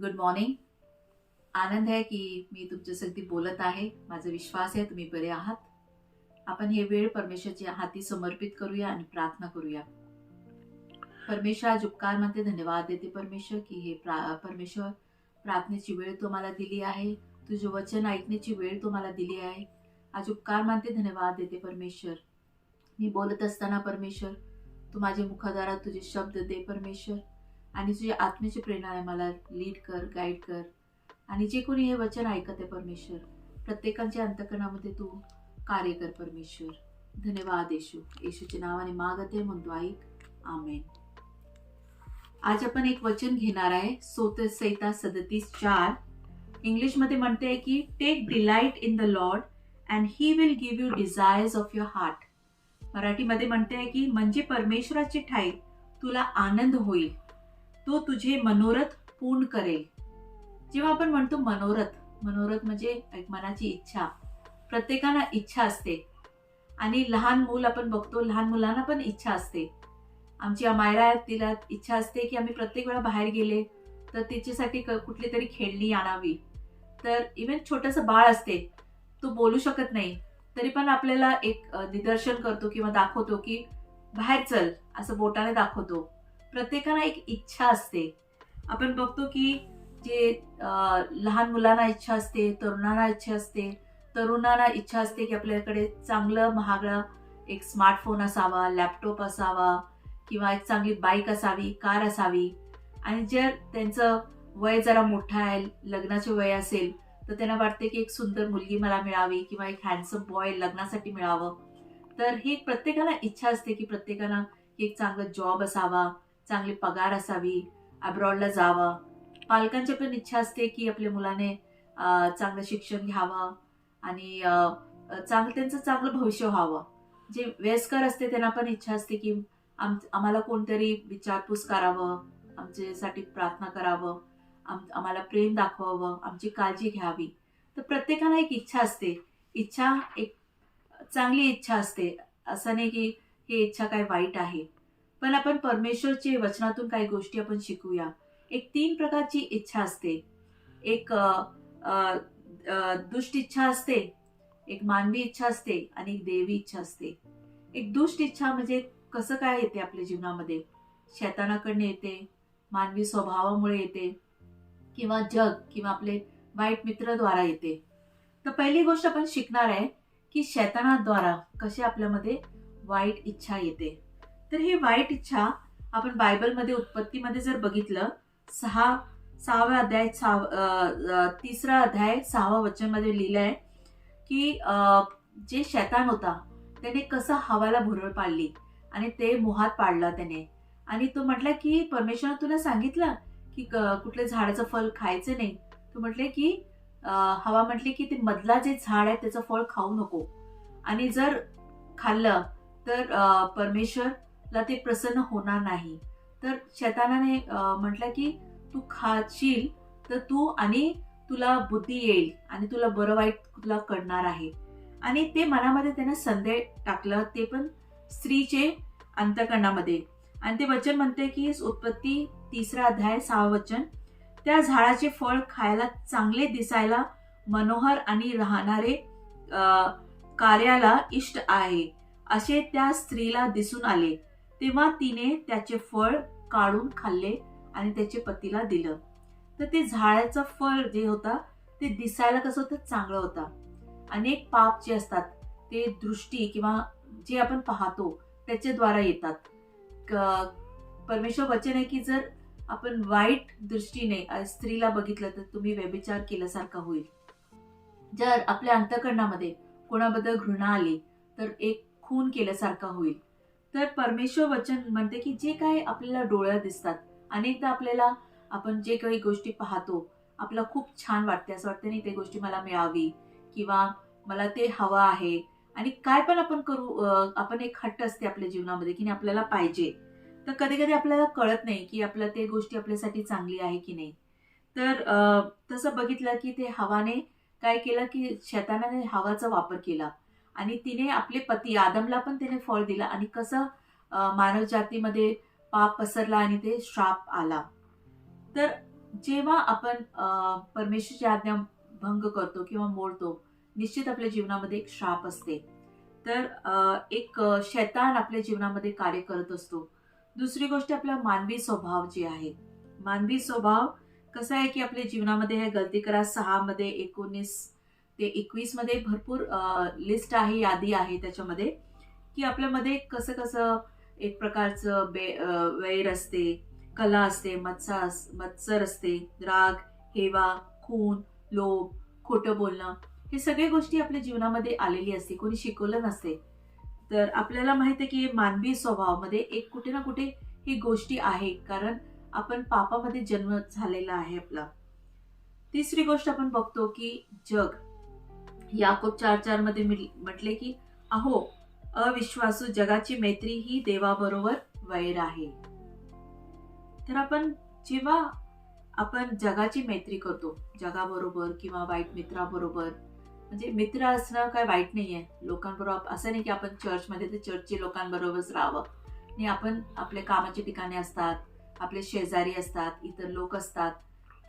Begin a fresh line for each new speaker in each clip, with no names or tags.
Good morning आनंद आहे की मी तुमच्यासाठी बोलत आहे. माझा विश्वास आहे तुम्ही बरे आहात. आपण हे वेळ परमेश्वरच्या हाती समर्पित करूया आणि प्रार्थना करूया. परमेश्वर आज उपकार म्हणते धन्यवाद देते परमेश्वर की हे प्रा परमेश्वर प्रार्थनेची वेळ तुम्हाला दिली आहे. तुझे वचन ऐकण्याची वेळ तुम्हाला दिली आहे. आज उपकार मानते धन्यवाद देते परमेश्वर. मी बोलत असताना परमेश्वर तू माझ्या मुखाद्वारा तुझे शब्द दे परमेश्वर. आणि तुझ्या आत्म्याची प्रेरणा मला. लीड कर गाईड कर. आणि जे कोणी हे वचन ऐकत आहे परमेश्वर प्रत्येकाच्या अंतकरणामध्ये तू कार्य कर परमेश्वर. धन्यवाद येशू. येशूच्या नावाने मागते म्हणतो ऐक आमेन. आज आपण एक वचन घेणार आहे. सोत संहिता सदतीस चार. इंग्लिशमध्ये म्हणते की take delight in the Lord and he will give you desires of your heart मराठीमध्ये म्हणते आहे की म्हणजे परमेश्वराची ठाई तुला आनंद होईल. तो तुझे मनोरथ पूर्ण करेल. जेव्हा आपण म्हणतो मनोरथ मनोरथ म्हणजे एक मनाची इच्छा. प्रत्येकाला इच्छा असते. आणि लहान मूल आपण बघतो लहान मुलांना पण इच्छा असते. आमची अमायरा तिला इच्छा असते की आम्ही प्रत्येक वेळा बाहेर गेले तर तिच्यासाठी क- कुठली तरी खेळणी आणावी. तर इवन छोटंसं बाळ असते तो बोलू शकत नाही. तरी पण आपल्याला एक निदर्शन करतो किंवा दाखवतो की बाहेर चल असं बोटाने दाखवतो. प्रत्येकाला एक इच्छा असते. आपण बघतो की जे लहान मुलांना इच्छा असते तरुणांना इच्छा असते तरुणांना इच्छा असते की आपल्याकडे चांगलं महागडं एक स्मार्टफोन असावा लॅपटॉप असावा किंवा एक चांगली बाईक असावी कार असावी. आणि जर त्यांचं वय जरा मोठं आहे लग्नाचे वय असेल तर त्यांना वाटते की एक सुंदर मुलगी मला मिळावी किंवा एक हँडसम बॉय लग्नासाठी मिळावं. तर ही प्रत्येकाला इच्छा असते की प्रत्येकाला एक चांगला जॉब असावा. चांगली पगार असावी अब्रॉडला जावं. पालकांची पण इच्छा असते की आपल्या मुलाने चांगलं शिक्षण घ्यावं आणि चांगलं त्यांचं चांगलं भविष्य व्हावं. जे वयस्कर असते त्यांना पण इच्छा असते की आम आम्हाला कोणतरी विचारपूस करावं आमच्यासाठी प्रार्थना करावं आम आम्हाला प्रेम दाखवावं आमची काळजी घ्यावी. तर प्रत्येकाला एक इच्छा असते. इच्छा एक चांगली इच्छा असते. असं नाही की ही इच्छा काय वाईट आहे. पण आपण परमेश्वरचे वचनातून काही गोष्टी आपण शिकूया. एक तीन प्रकारची इच्छा असते. एक दुष्ट इच्छा असते एक मानवी इच्छा असते आणि एक देवी इच्छा असते. एक दुष्ट इच्छा म्हणजे कसं काय येते आपल्या जीवनामध्ये? शैतानाकडनं येते मानवी स्वभावामुळे येते किंवा जग किंवा आपले वाईट मित्रद्वारा येते. तर पहिली गोष्ट आपण शिकणार आहे की शैतानाद्वारा कसे आपल्यामध्ये वाईट इच्छा येते. तर ही वाईट इच्छा आपण बायबलमध्ये उत्पत्तीमध्ये जर बघितलं सहा सहाव्या अध्याय सहा तिसरा अध्याय सहावा वचनमध्ये लिहिलं आहे की जे शैतान होता त्याने कसं हवाला भुरळ पाडली आणि ते मोहात पाडला त्याने. आणि तो म्हटला की परमेश्वर तुला सांगितलं की क- कुठल्या झाडाचं फळ खायचं नाही. तो म्हटले की हवा म्हटली की ते मधला जे झाड आहे त्याचं फळ खाऊ नको. आणि जर खाल्लं तर परमेश्वर ला ते प्रसन्न होणार नाही. तर शैतानाने म्हटलं की तू खाशील तर तू आणि तुला बुद्धी येईल आणि तुला बरं वाईट तुला कळणार आहे. आणि ते मनामध्ये त्यानं संदेह टाकलं ते पण स्त्रीचे अंतकरणामध्ये. आणि ते वचन म्हणते की उत्पत्ती तिसरा अध्याय सहा वचन त्या झाडाचे फळ खायला चांगले दिसायला मनोहर आणि राहणारे कार्याला इष्ट आहे. असे त्या स्त्रीला दिसून आले. तेव्हा तिने त्याचे फळ काढून खाल्ले आणि त्याचे पतीला दिलं. तर ते झाडाचं फळ जे होतं ते दिसायला कसं होतं? चांगलं होतं. अनेक पाप जे असतात ते दृष्टी किंवा जे आपण पाहतो त्याच्याद्वारा येतात. क- परमेश्वर वचन आहे की जर आपण वाईट दृष्टीने स्त्रीला बघितलं तर तुम्ही व्यभिचार केल्यासारखा होईल. जर आपल्या अंतकरणामध्ये कोणाबद्दल घृणा आली तर एक खून केल्यासारखा होईल. तर परमेश्वर वचन म्हणते की जे काही आपल्याला डोळ्यात दिसतात अनेकदा आपल्याला आपण जे काही गोष्टी पाहतो आपला खूप छान वाटते. असं वाटतं नाही ते गोष्टी मला मिळावी किंवा मला ते हवं आहे. आणि काय पण आपण करू आपण एक हट्ट असते आपल्या जीवनामध्ये की नाही आपल्याला पाहिजे. तर कधी कधी आपल्याला कळत नाही की आपल्या ते गोष्टी आपल्यासाठी चांगली आहे की नाही. तर तसं बघितलं की ते हवाने काय केलं की शैतानाने हवाचा वापर केला. आणि तिने आपले पती आदमला पण तिने फळ दिलं आणि कसं मानव जातीमध्ये पाप पसरला आणि ते श्राप आला. तर जेव्हा आपण परमेश्वरची आज्ञा भंग करतो किंवा मोडतो निश्चित आपल्या जीवनामध्ये एक श्राप असते. तर एक शैतान आपल्या जीवनामध्ये कार्य करत असतो. दुसरी गोष्ट आपला मानवी स्वभाव जे आहे. मानवी स्वभाव कसा आहे की आपल्या जीवनामध्ये हे गलती करा सहा मध्ये एकोणीस ते एकवीसमध्ये भरपूर लिस्ट आहे यादी आहे त्याच्यामध्ये की आपल्यामध्ये कसं कसं एक प्रकारचं बे वैर असते कला असते मत्सा मत्सर असते राग हेवा खून लोभ खोटं बोलणं हे सगळे गोष्टी आपल्या जीवनामध्ये आलेली असते कोणी शिकवलं नसते. तर आपल्याला माहिती आहे की मानवी स्वभावामध्ये एक कुठे ना कुठे ही गोष्टी आहे कारण आपण पापामध्ये जन्म झालेला आहे आपला. तिसरी गोष्ट आपण बघतो की जग. याकोब चार चारमध्ये म्हटले की अहो अविश्वासू जगाची मैत्री ही देवाबरोबर वैर आहे. तर आपण जेव्हा आपण जगाची मैत्री करतो जगाबरोबर किंवा वाईट मित्राबरोबर म्हणजे मित्र असणं काय वाईट नाहीये. लोकांबरोबर असं नाही की आपण चर्चमध्ये तर चर्चची लोकांबरोबरच राहावं. आणि आपण आपल्या कामाच्या ठिकाणी असतात आपले शेजारी असतात इतर लोक असतात.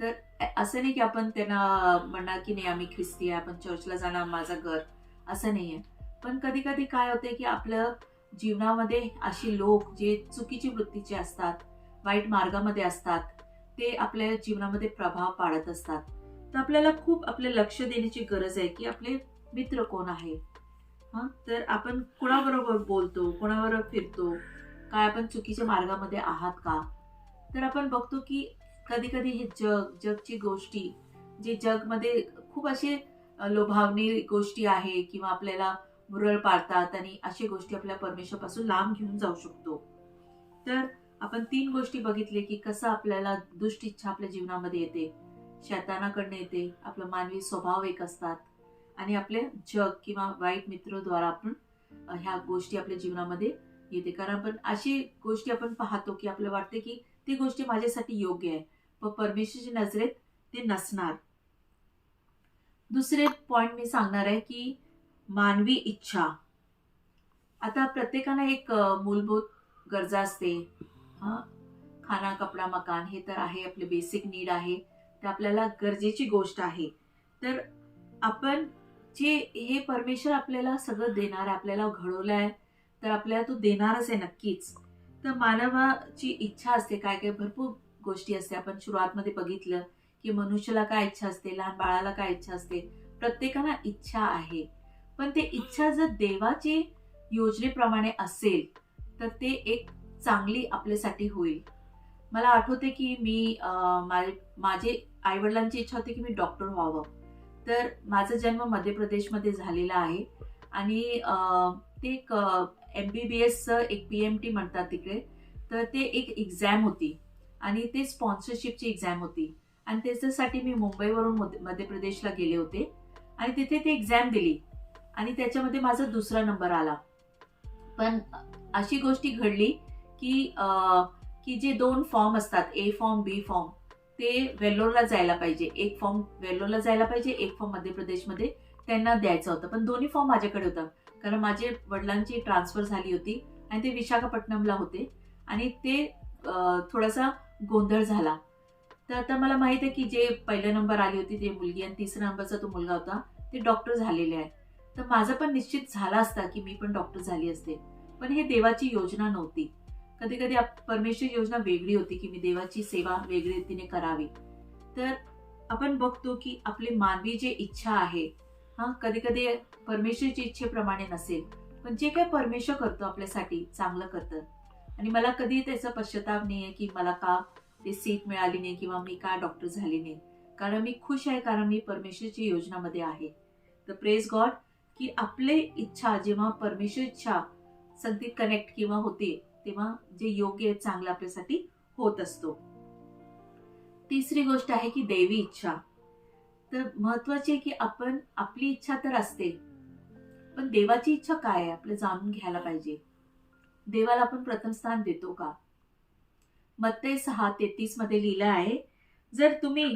तर असं नाही की आपण त्यांना म्हणणार की नाही आम्ही ख्रिस्ती आहे आपण चर्चला जाणार माझं घर असं नाही आहे पण कधी कधी काय होते की आपलं जीवनामध्ये अशी लोक जे चुकीची वृत्तीचे असतात वाईट मार्गामध्ये असतात ते आपल्या जीवनामध्ये प्रभाव पाडत असतात. तर आपल्याला खूप आपले लक्ष देण्याची गरज आहे की आपले मित्र कोण आहे? हा? तर आपण कुणाबरोबर बोलतो कोणाबरोबर फिरतो काय आपण चुकीच्या मार्गामध्ये आहात का? तर आपण बघतो की कधी कधी हे जग जगची गोष्टी जे जगमध्ये खूप असे लोभावणी गोष्टी आहे किंवा आपल्याला मुरळ पाडतात आणि अशा गोष्टी आपल्या परमेश्वरपासून लांब घेऊन जाऊ शकतो. तर आपण तीन गोष्टी बघितले की कसं आपल्याला दुष्ट इच्छा आपल्या जीवनामध्ये येते. शैतानाकडनं येते आपला मानवी स्वभाव एक असतात आणि आपले जग किंवा वाईट मित्रद्वारा आपण ह्या गोष्टी आपल्या जीवनामध्ये येते. कारण आपण अशी गोष्टी आपण पाहतो की आपल्याला वाटते की ती गोष्टी माझ्यासाठी योग्य आहे. व परमेश्वरच्या नजरेत ते नसणार. दुसरे पॉइंट मी सांगणार आहे की मानवी इच्छा. आता प्रत्येकाला एक मूलभूत गरजा असते. हा? खाना कपडा मकान हे तर आहे आपले बेसिक नीड आहे. ते आपल्याला गरजेची गोष्ट आहे. तर आपण जे हे परमेश्वर आपल्याला सगळं देणार आहे आपल्याला घडवलं आहे तर आपल्याला तो देणारच आहे नक्कीच. तर मानवाची इच्छा असते काय काय भरपूर गोष्टी असते. आपण सुरुवातमध्ये बघितलं की मनुष्याला काय इच्छा असते लहान बाळाला काय इच्छा असते प्रत्येकाला इच्छा आहे. पण ते इच्छा जर देवाची योजनेप्रमाणे असेल तर ते एक चांगली आपल्यासाठी होईल. मला आठवते की मी माझे आईवडिलांची इच्छा होती की मी डॉक्टर व्हावं. तर माझा जन्म मध्य प्रदेशमध्ये झालेला आहे आणि ते एक एम बी बी एसचं एक पी एम टी म्हणतात तिकडे. तर ते एक एक्झॅम होती. आणि ते स्पॉन्सरशिपची एक्झॅम होती. आणि त्याच्यासाठी मी मुंबईवरून मध्य प्रदेशला गेले होते. आणि तिथे ते एक्झॅम दिली. आणि त्याच्यामध्ये माझा दुसरा नंबर आला. पण अशी गोष्टी घडली की की जे दोन फॉर्म असतात ए फॉर्म बी फॉर्म ते वेल्लोरला जायला पाहिजे. एक फॉर्म वेल्लोरला जायला पाहिजे एक फॉर्म मध्य प्रदेशमध्ये त्यांना द्यायचं होतं. पण दोन्ही फॉर्म माझ्याकडे होता. कारण माझे वडिलांची ट्रान्सफर झाली होती आणि ते विशाखापट्टणमला होते. आणि ते थोडासा गोंधळ झाला. तर आता मला माहीत आहे की जे पहिला नंबर आली होती ते मुलगी आणि तिसऱ्या नंबरचा तो मुलगा होता ते डॉक्टर झालेले आहे तर माझं पण निश्चित झाला असता की मी पण डॉक्टर झाली असते. पण हे देवाची योजना नव्हती. कधी कधी परमेश्वर योजना वेगळी होती की मी देवाची सेवा वेगळी रीतीने करावी. तर आपण बघतो की आपली मानवी जे इच्छा आहे हा कधी कधी परमेश्वरची इच्छेप्रमाणे नसेल पण जे काय परमेश्वर करतो आपल्यासाठी चांगलं करतं. आणि मला कधी त्याचा पश्चाताप नाही आहे की मला का ते सीट मिळाली नाही किंवा मी का डॉक्टर झाली नाही. कारण मी खुश आहे कारण मी परमेश्वरची योजनामध्ये आहे. तर प्रेस गॉड की आपले इच्छा जेव्हा परमेश्वर इच्छा संधी कनेक्ट किंवा होते तेव्हा जे योग्य आहे चांगलं आपल्यासाठी होत असतो. तिसरी गोष्ट आहे की देवी इच्छा. तर महत्वाची आहे की आपण आपली इच्छा तर असते पण देवाची इच्छा काय आहे? आपलं जाणून घ्यायला पाहिजे. देवाला आपण प्रथम स्थान देतो का? मत्ते सहा तेहतीसमध्ये लिहिलं आहे जर तुम्ही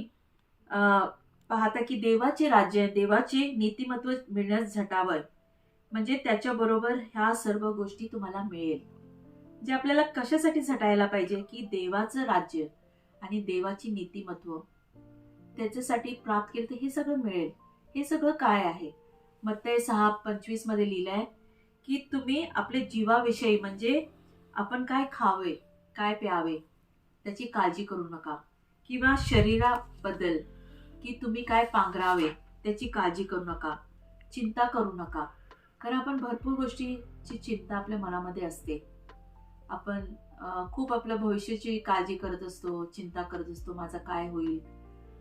पाहता की देवाचे राज्य देवाचे नीतिमत्व मिळण्यास झटावर म्हणजे त्याच्याबरोबर ह्या सर्व गोष्टी तुम्हाला मिळेल. जे आपल्याला कशासाठी झटायला पाहिजे? की देवाचं राज्य आणि देवाची नीतिमत्व. त्याच्यासाठी प्राप्त केलं तर हे सगळं मिळेल. हे सगळं काय आहे? मत्तय सहा पंचवीसमध्ये आहे की तुम्ही आपले जीवाविषयी म्हणजे आपण काय खावे काय प्यावे त्याची काळजी करू नका. किंवा शरीराबद्दल की तुम्ही काय पांघरावे त्याची काळजी करू नका. चिंता करू नका. कारण आपण भरपूर गोष्टीची चिंता आपल्या मनामध्ये असते. आपण खूप आपल्या भविष्याची काळजी करत असतो चिंता करत असतो माझा काय होईल.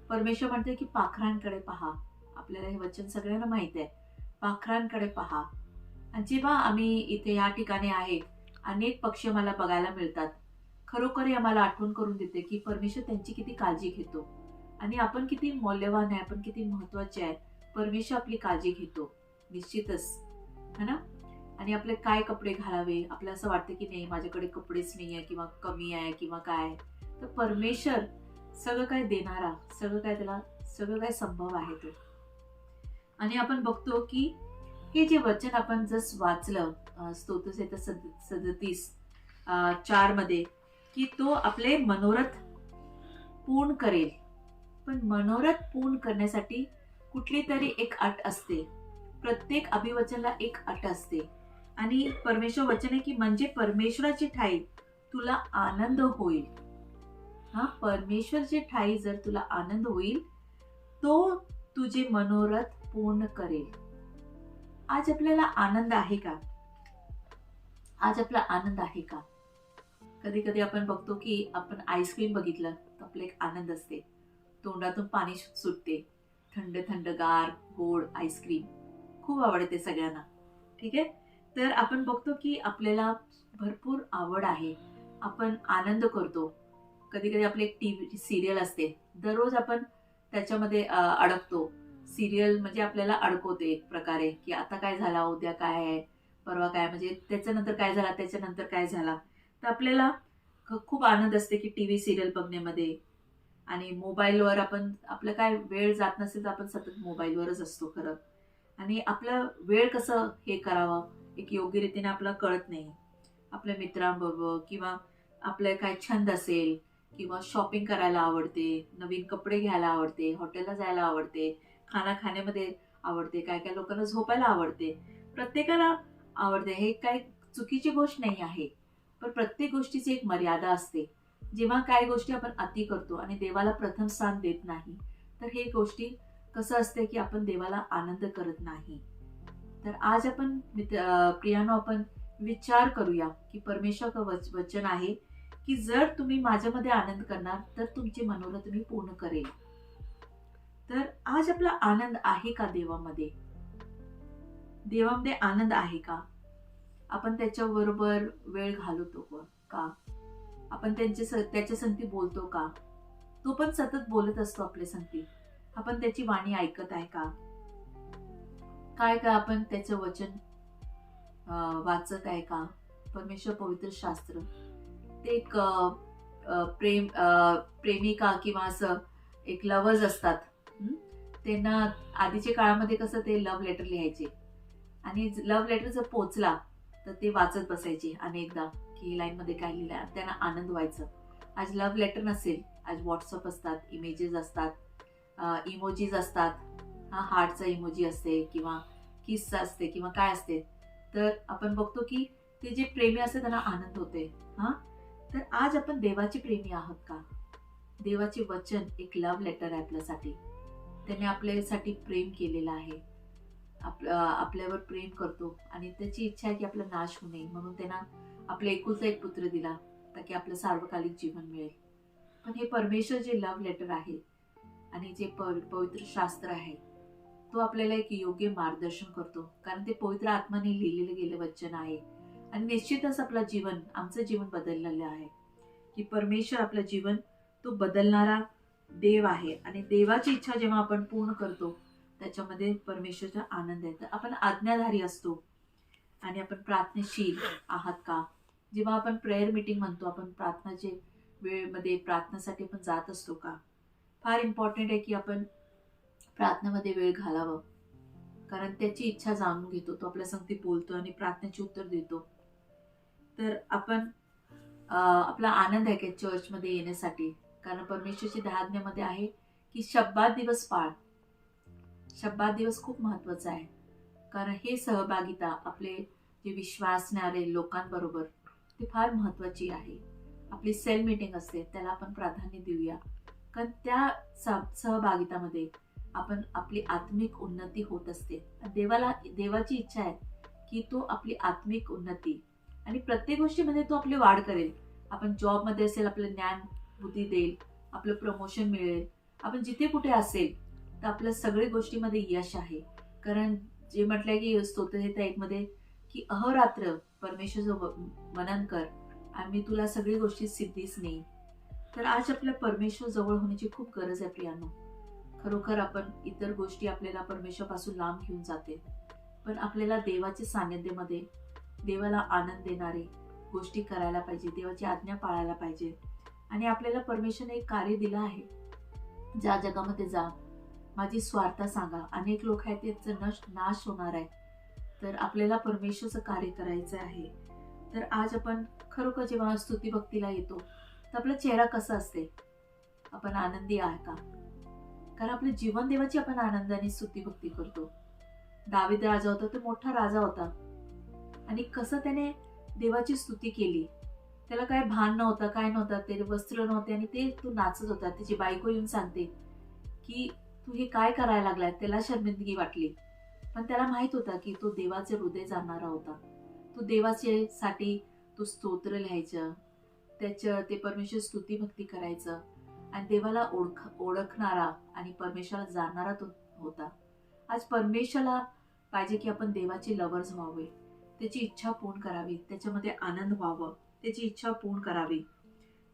परमेश्वर म्हणते की पाखरांकडे पहा. आपल्याला हे वचन सगळ्यांना माहीत आहे. पाखरांकडे पहा. आणि जेव्हा आम्ही इथे या ठिकाणी आहे अनेक पक्षी मला बघायला मिळतात. खरोखरही आम्हाला आठवण करून देते की परमेश्वर त्यांची किती काळजी घेतो. आणि आपण किती मौल्यवान आहे आपण किती महत्त्वाचे आहे परमेश्वर आपली काळजी घेतो. निश्चितच. है ना? आणि आपले काय कपडे घालावे? आपल्याला असं वाटतं की नाही माझ्याकडे कपडेच नाही आहे किंवा कमी आहे किंवा काय तर परमेश्वर सगळं काय देणारा सगळं काय त्याला सगळं काय संभव आहे तो. आणि आपण बघतो की हे जे वचन आपण जस वाचलं अं, स्तोत्रसेता सद सदतीस चारमध्ये की तो आपले मनोरथ पूर्ण करेल. पण मनोरथ पूर्ण करण्यासाठी कुठली तरी एक अट असते. प्रत्येक अभिवचनला एक अट असते. आणि परमेश्वर वचन आहे की म्हणजे परमेश्वराची ठाई तुला आनंद होईल. हा परमेश्वरची ठाई जर तुला आनंद होईल तो तुझे मनोरथ पूर्ण करेल. आज आपल्याला आनंद आहे का? आज आपला आनंद आहे का? कधी कधी आपण बघतो की आपण आईस्क्रीम बघितलं तर आपला एक आनंद असते. तोंडातून पाणी सुटते. थंड थंडगार गोड आईस्क्रीम खूप आवडते सगळ्यांना. ठीक आहे? तर आपण बघतो की आपल्याला भरपूर आवड आहे. आपण आनंद करतो. कधी कधी आपली एक टी व्ही सिरियल असते. दररोज आपण त्याच्यामध्ये अडकतो. सिरियल म्हणजे आपल्याला अडकवते एक प्रकारे की आता काय झाला उद्या काय आहे परवा काय म्हणजे त्याच्यानंतर काय झाला त्याच्यानंतर काय झाला. तर आपल्याला खूप आनंद असते की टी व्ही सिरियल बघण्यामध्ये. आणि मोबाईलवर आपण आपलं काय वेळ जात नसेल तर आपण सतत मोबाईलवरच असतो खरं. आणि आपलं वेळ कसं हे करावं एक योग्य रीतीने आपल्याला कळत नाही. आपल्या मित्रांबरोबर किंवा आपलं काय छंद असेल किंवा शॉपिंग करायला आवडते नवीन कपडे घ्यायला आवडते हॉटेलला जायला आवडते खाना खाण्यामध्ये आवडते काय काय लोकांना झोपायला आवडते. प्रत्येकाला आवडते. हे काही चुकीची गोष्ट नाही आहे. पण प्रत्येक गोष्टीची एक मर्यादा असते. जेव्हा काही गोष्टी आपण अति करतो आणि देवाला प्रथम स्थान देत नाही तर हे गोष्टी कसं असते की आपण देवाला आनंद करत नाही. तर आज आपण प्रियानो आपण विचार करूया की परमेश्वर वच वचन आहे की जर तुम्ही माझ्यामध्ये आनंद करणार तर तुमचे मनोरथ मी पूर्ण करेल. तर आज आपला आनंद आहे का देवामध्ये? देवामध्ये आनंद आहे का? आपण त्याच्याबरोबर वेळ घालवतो का? आपण त्यांच्या स- त्याच्या संगती बोलतो का? तो पण सतत बोलत असतो आपल्या संगती. आपण त्याची वाणी ऐकत आहे का? काय काय आपण त्याचं वचन वाचत आहे का? परमेश्वर पवित्र शास्त्र. ते एक प्रेम अं, प्रेमिका किंवा असं एक लवर्स असतात. त्यांना आधीच्या काळामध्ये कसं ते लव्ह लेटर लिहायचे. आणि लव्ह लेटर जर पोचला तर ते वाचत बसायचे अनेकदा की लाईनमध्ये काय लिहिलं आणि त्यांना आनंद व्हायचं. आज लव्ह लेटर नसेल आज व्हॉट्सअप असतात इमेजेस असतात इमोजीज असतात. हा हार्टचा इमोजी असते किंवा किस्सा असते किंवा काय असते. तर आपण बघतो की ते जे प्रेमी असते त्यांना आनंद होते. हा? तर आज आपण देवाचे प्रेमी आहोत का? देवाचे वचन एक लव्ह लेटर आहे आपल्यासाठी. त्याने आपल्यासाठी प्रेम केलेलं आहे. आप आपल्यावर प्रेम करतो आणि त्याची इच्छा आहे की आपला नाश होऊ नये. म्हणून त्यांना आपला एकुलता एक पुत्र दिला ताकी आपलं सार्वकालिक जीवन मिळेल. पण हे परमेश्वर जे लव्ह लेटर आहे आणि जे प- पवित्र शास्त्र आहे तो आपल्याला एक योग्य मार्गदर्शन करतो. कारण ते पवित्र आत्माने लिहिलेलं गेलं वचन आहे. आणि निश्चितच आपलं जीवन आमचं जीवन बदललेलं आहे. की परमेश्वर आपलं जीवन तो बदलणारा देव आहे. आणि देवाची इच्छा जेव्हा आपण पूर्ण करतो त्याच्यामध्ये परमेश्वरचा आनंद आहे. तर आपण आज्ञाधारी असतो. आणि आपण प्रार्थनाशील आहात का? जेव्हा आपण प्रेयर मीटिंग म्हणतो आपण प्रार्थनाचे वेळेमध्ये प्रार्थनासाठी आपण जात असतो का? फार इम्पॉर्टंट आहे की आपण प्रार्थनेमध्ये वेळ घालावं. कारण त्याची इच्छा जाणून घेतो तो आपल्या संगती बोलतो आणि प्रार्थनेचे उत्तर देतो. तर आपण आपला आनंद आहे का चर्चमध्ये येण्यासाठी? कारण परमेश्वरची दहाज्ञेमध्ये आहे की शब्दात दिवस पाळ. शब्दात दिवस खूप महत्त्वाचा आहे. कारण हे सहभागिता आपले जे विश्वासणारे लोकांबरोबर ते फार महत्वाची आहे. आपली सेल मीटिंग असते त्याला आपण प्राधान्य देऊया. कारण त्या सहभागितामध्ये आपण आपली आत्मिक उन्नती होत असते. देवाला देवाची इच्छा आहे की तो आपली आत्मिक उन्नती आणि प्रत्येक गोष्टीमध्ये तो आपली वाढ करेल. आपण जॉबमध्ये असेल आपलं ज्ञान बुद्धी देईल आपलं प्रमोशन मिळेल. आपण जिथे कुठे असेल तर आपल्या सगळ्या गोष्टीमध्ये यश आहे. कारण जे म्हटलंय की स्तोत्र एकमध्ये की अहोरात्र परमेश्वरचं मनन कर आणि तुला सगळी गोष्टी सिद्धीच नाही तर आज आपल्या परमेश्वर जवळ होण्याची खूप गरज आहे प्रियानो. खरोखर आपण इतर गोष्टी आपल्याला परमेश्वरपासून लांब घेऊन जाते. पण आपल्याला देवाचे सान्निध्यमध्ये देवाला आनंद देणारे गोष्टी करायला पाहिजे देवाची आज्ञा पाळायला पाहिजे. आणि आपल्याला परमेश्वरने एक कार्य दिलं आहे. ज्या जगामध्ये जा. माझी स्वार्थ सांगा. अनेक लोक आहेत त्याचं नश नाश होणार आहे तर आपल्याला परमेश्वरचं कार्य करायचं आहे. तर आज आपण खरोखर जेव्हा स्तुती भक्तीला येतो तर आपला चेहरा कसा असते? आपण आनंदी आहे का? कारण आपलं जीवन देवाची आपण आनंदाने स्तुती भक्ती करतो. दावीद राजा होता तो मोठा राजा होता. आणि कसं त्याने देवाची स्तुती केली? त्याला काय भान नव्हतं काय नव्हतं ते वस्त्र नव्हते आणि ते तू नाचत होता. त्याची बायको येऊन सांगते की तू हे काय करायला लागलाय? त्याला शर्मिंदगी वाटली. पण त्याला माहीत होता की तो देवाचे हृदय जाणणारा होता. तो देवाचे साठी तो स्तोत्र लिहायचं त्याच्या ते परमेश्वर स्तुती भक्ती करायचं आणि देवाला ओळख ओळखणारा आणि परमेश्वराला जाणणारा तो होता. आज परमेश्वराला पाहिजे की आपण देवाचे लवर्स व्हावे. त्याची इच्छा पूर्ण करावी. त्याच्यामध्ये आनंद व्हावं. त्याची इच्छा पूर्ण करावी.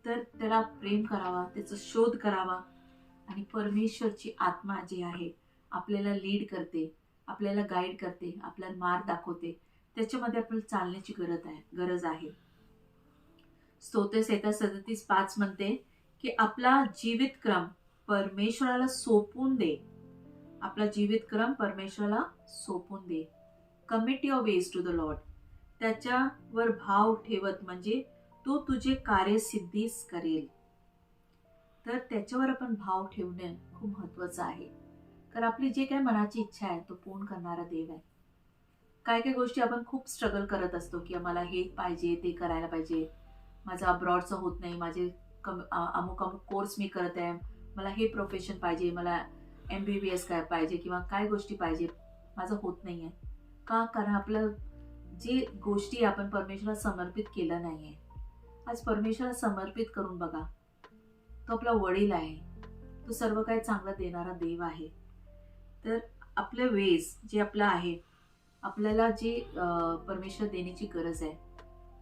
तर त्याला प्रेम करावा त्याचा शोध करावा. आणि परमेश्वरची आत्मा जी आहे आपल्याला लीड करते आपल्याला गाईड करते आपल्याला मार्ग दाखवते. त्याच्यामध्ये आपल्याला चालण्याची गरज आहे गरज आहे. स्तोत्र सेता सदतीस पाच म्हणते की आपला जीवित क्रम परमेश्वराला सोपून दे. आपला जीवित क्रम परमेश्वराला सोपून दे. Commit your ways to the Lord त्याच्यावर भाव ठेवत म्हणजे तो तुझे कार्य सिद्धीस करेल. तर त्याच्यावर आपण भाव ठेवणे खूप महत्वाचं आहे. कारण आपली जे काही मनाची इच्छा आहे तो पूर्ण करणारा देव आहे. काय काय गोष्टी आपण खूप स्ट्रगल करत असतो की आम्हाला हे पाहिजे ते करायला पाहिजे. माझं अब्रॉडचं होत नाही माझे कम अमुक अमुक कोर्स मी करत आहे. मला हे प्रोफेशन पाहिजे मला एम बी बी एस काय पाहिजे किंवा काय गोष्टी पाहिजे. माझं होत नाही आहे का? कारण आपलं जी गोष्टी आपण परमेश्वराला समर्पित केलं नाही आहे आज परमेश्वराला समर्पित करून बघा. तो आपला वडील आहे. तो सर्व काही चांगला देणारा देव आहे. तर आपले वेज जे आपलं आहे आपल्याला जे परमेश्वर देण्याची गरज आहे.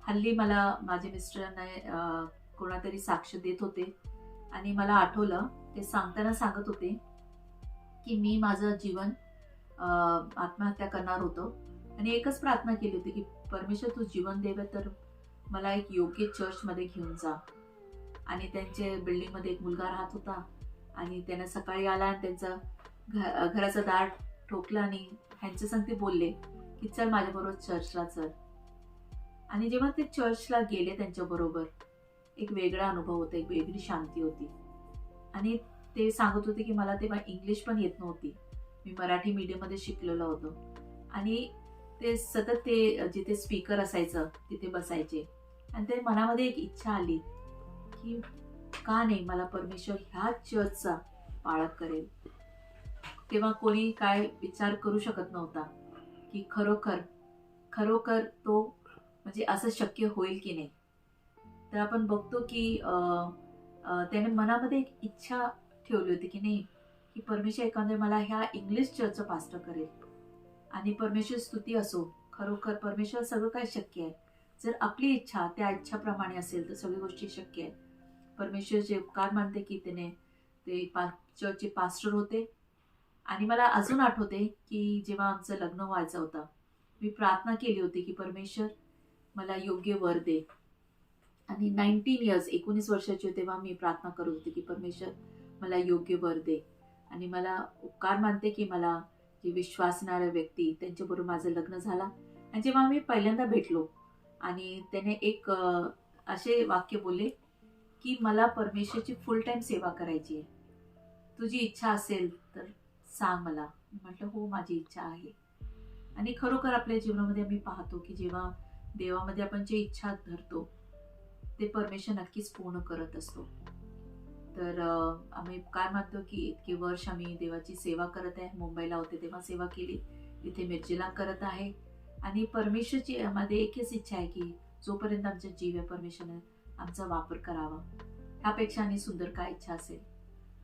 हल्ली मला माझे मिस्टरांना कोणातरी साक्ष देत होते. आणि मला आठवलं ते सांगताना सांगत होते की मी माझं जीवन आत्महत्या करणार होतो. आणि एकच प्रार्थना केली होती की परमेश्वर तू जीवन देवे तर मला एक योग्य चर्चमध्ये घेऊन जा. आणि त्यांचे बिल्डिंगमध्ये एक मुलगा राहत होता. आणि त्यानं सकाळी आला आणि त्यांचा घ घराचा दार ठोकला आणि ह्यांच्या संग ते बोलले की चल माझ्याबरोबर चर्चला चल. आणि जेव्हा ते चर्चला गेले त्यांच्याबरोबर एक वेगळा अनुभव होता एक वेगळी शांती होती. आणि ते सांगत होते की मला तेव्हा इंग्लिश पण येत नव्हती. मी मराठी मीडियममध्ये शिकलेलो होतो. आणि ते सतत ते जिथे स्पीकर असायचं तिथे बसायचे. आणि ते मनामध्ये एक इच्छा आली की का नाही मला परमेश्वर ह्या चर्चचा पाळत करेल. तेव्हा कोणी काय विचार करू शकत नव्हता की खरोखर खरोखर तो म्हणजे असं शक्य होईल की नाही. तर आपण बघतो की त्याने मनामध्ये एक इच्छा ठेवली होती की नाही की परमेश्वर एखाद्या मला ह्या इंग्लिश चर्चचं पास्टर करेल. आणि परमेश्वर स्तुती असो खरोखर परमेश्वर सगळं काय शक्य आहे. जर आपली इच्छा त्या इच्छाप्रमाणे असेल तर सगळी गोष्टी शक्य आहेत. परमेश्वरचे उपकार मानते की त्याने ते पा चर्चचे पास्टर होते. आणि मला अजून आठवते की जेव्हा आमचं लग्न व्हायचं होतं मी प्रार्थना केली होती की परमेश्वर मला योग्य वर दे. आणि नाईन्टीन इयर्स एकोणीस वर्षाची तेव्हा मी प्रार्थना करत होते की परमेश्वर मला योग्य वर दे. आणि मला उपकार मानते की मला जे विश्वासणाऱ्या व्यक्ती त्यांच्याबरोबर माझं लग्न झालं आणि जेव्हा आम्ही पहिल्यांदा भेटलो आणि त्याने एक असे वाक्य बोलले की मला परमेश्वरची फुल टाईम सेवा करायची आहे. तुझी इच्छा असेल तर सांग मला. म्हटलं हो माझी इच्छा आहे. आणि खरोखर आपल्या जीवनामध्ये आम्ही पाहतो की जेव्हा देवामध्ये आपण जे इच्छा धरतो ते परमेश्वर नक्कीच पूर्ण करत असतो. तर आम्ही काय म्हणतो की इतके वर्ष आम्ही देवाची सेवा करत आहे. मुंबईला होते तेव्हा सेवा केली. इथे मिरजेला करत आहे. आणि परमेश्वरची मध्ये एकच इच्छा आहे की जोपर्यंत आमचा जीव आहे परमेश्वरने आमचा वापर करावा. ह्यापेक्षा आणि सुंदर काय इच्छा असेल?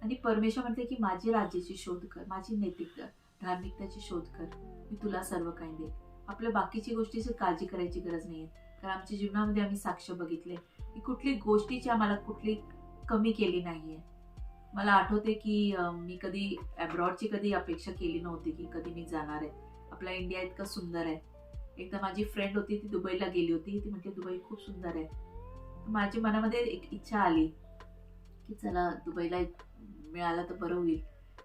आणि परमेश्वर म्हणते की माझी राज्याची शोध कर माझी नैतिक धार्मिकताची शोध कर. मी तुला सर्व काही दे आपल्या बाकीची गोष्टीची काळजी करायची गरज नाही कारण आमच्या जीवनामध्ये आम्ही साक्ष बघितले. की कुठली गोष्टीची आम्हाला कुठली कमी केली नाहीये. मला आठवते की मी कधी अब्रॉडची कधी अपेक्षा केली नव्हती की कधी मी जाणार आहे. आपला इंडिया इतका सुंदर आहे. एकदा माझी फ्रेंड होती ती दुबईला गेली होती. ती म्हटली दुबई खूप सुंदर आहे. माझ्या मनामध्ये एक इच्छा आली की चला दुबईला मिळालं तर बरं होईल.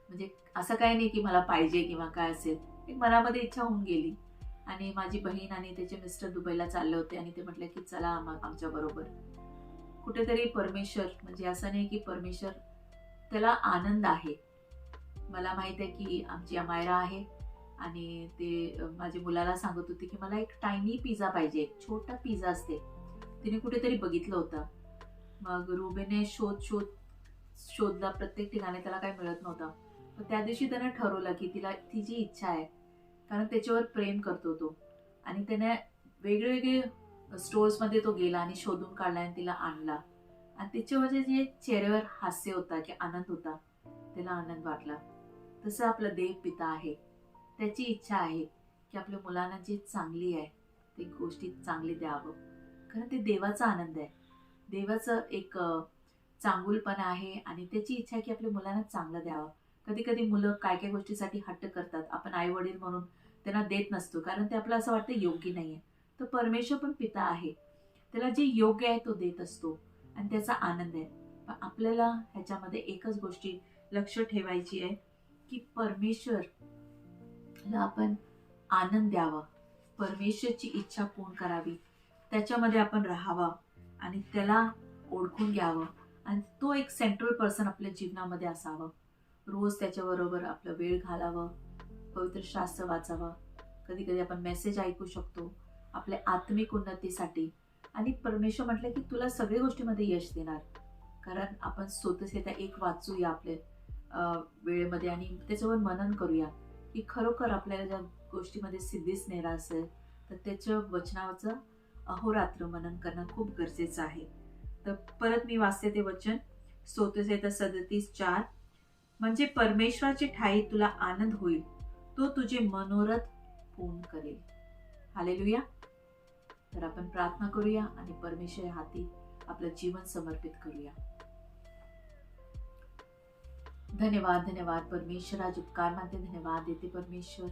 म्हणजे असं काही नाही की मला पाहिजे किंवा काय असेल. एक मनामध्ये इच्छा होऊन गेली. आणि माझी बहीण आणि त्याचे मिस्टर दुबईला चालले होते आणि ते म्हटले की चला आमच्या बरोबर. कुठेतरी परमेश्वर म्हणजे असं नाही की परमेश्वर त्याला आनंद आहे. मला माहीत आहे की आमची अमायरा आहे आणि ते माझ्या मुलाला सांगत होते की मला एक टायनी पिझ्झा पाहिजे एक छोटा पिझ्झा असते. तिने कुठेतरी बघितलं होतं. मग रुबेने शोध शोध शोधला प्रत्येक ठिकाणी त्याला काही मिळत नव्हतं. पण त्या दिवशी त्याने ठरवलं की तिला तिची इच्छा आहे कारण त्याच्यावर प्रेम करतो तो. आणि त्याने वेगळेवेगळे स्टोर्समध्ये तो गेला आणि शोधून काढला आणि तिला आणला. आणि त्याच्यावर जे चेहऱ्यावर हास्य होता की आनंद होता त्याला आनंद वाटला. तसं आपलं देव पिता आहे. त्याची इच्छा आहे की आपल्या मुलांना जे चांगली आहे ते गोष्टी चांगली द्यावं. कारण ते देवाचा आनंद आहे. देवाचं एक चांगुलपणा आहे आणि त्याची इच्छा आहे की आपल्या मुलांना चांगलं द्यावं. कधी कधी मुलं काय काय गोष्टीसाठी हट्ट करतात आपण आई वडील म्हणून त्यांना देत नसतो कारण ते आपलं असं वाटतं योग्य नाही आहे तर परमेश्वर पण पिता आहे. त्याला जे योग्य आहे तो देत असतो आणि त्याचा आनंद आहे. पण आपल्याला ह्याच्यामध्ये एकच गोष्टी लक्ष ठेवायची आहे की परमेश्वरला आपण आनंद द्यावा. परमेश्वरची इच्छा पूर्ण करावी. त्याच्यामध्ये आपण राहावा आणि त्याला ओळखून घ्यावं आणि तो एक सेंट्रल पर्सन आपल्या जीवनामध्ये असावं. रोज त्याच्याबरोबर आपलं वेळ घालावं पवित्र शास्त्र वाचावं. कधी कधी आपण मेसेज ऐकू शकतो. आपल्या आत्मिक उन्नतीसाठी. आणि परमेश्वर म्हटलं की तुला सगळ्या गोष्टीमध्ये यश देणार. कारण आपण स्वतःसेता एक वाचूया आपल्या वेळेमध्ये आणि त्याच्यावर मनन करूया. की खरोखर आपल्याला ज्या गोष्टीमध्ये सिद्धीच नेला असेल तर त्याच्या वचनाचं अहोरात्र मनन करणं खूप गरजेचं आहे. तर परत मी वाचते ते वचन. स्तोत्रच सदतीस चार. म्हणजे परमेश्वराची ठाई तुला आनंद होईल. तो तुझे मनोरथ पूर्ण करेल. हालेलुया. तर आपण प्रार्थना करूया आणि परमेश्वर हाती आपलं जीवन समर्पित करूया. धन्यवाद धन्यवाद परमेश्वर. आज उपकार मानते धन्यवाद देते परमेश्वर.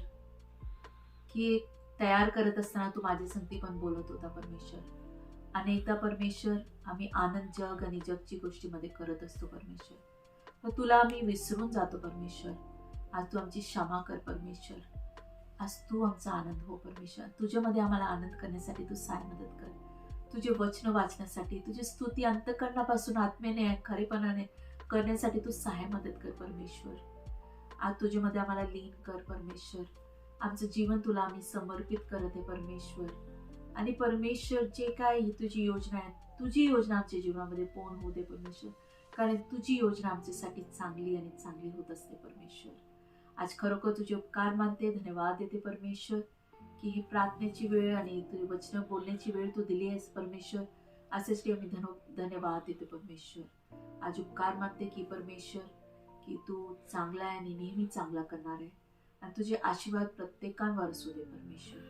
की तयार करत असताना तू माझी संगती पण बोलत होता परमेश्वर. अनेकदा परमेश्वर आम्ही आनंद जग आणि जगची गोष्टीमध्ये करत असतो परमेश्वर. पण तुला आम्ही विसरून जातो परमेश्वर. आज तू आमची क्षमा कर परमेश्वर. आज तू आमचा आनंद हो परमेश्वर. तुझ्यामध्ये आम्हाला आनंद करण्यासाठी तू साय मदत कर. तुझे वचन वाचण्यासाठी तुझी स्तुती अंतकरणापासून आत्म्याने खरेपणाने करण्यासाठी तू सहाय मदत कर परमेश्वर. आज तुझ्यामध्ये आम्हाला लीन कर परमेश्वर. आमचं जीवन तुला आम्ही समर्पित करत आहे परमेश्वर. आणि परमेश्वर जे काय तुझी योजना आहे तुझी योजना आमच्या जीवनामध्ये पूर्ण होऊ दे परमेश्वर. कारण तुझी योजना आमच्यासाठी चांगली आणि चांगली होत असते परमेश्वर. आज खरोखर तुझे उपकार मानते धन्यवाद देते परमेश्वर की ही प्रार्थनेची वेळ आणि तुझे वचन बोलण्याची वेळ तू दिली आहेस परमेश्वर. असेच आम्ही धनो धन्यवाद देते परमेश्वर. आज उपकार मानते की परमेश्वर की तू चांगला आहे आणि नेहमी चांगला करणार आहे. आणि तुझे आशीर्वाद प्रत्येकांवर असू दे परमेश्वर.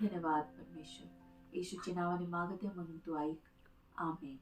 धन्यवाद परमेश्वर. येशूच्या नावाने मागते म्हणून तू ऐक. आमेन.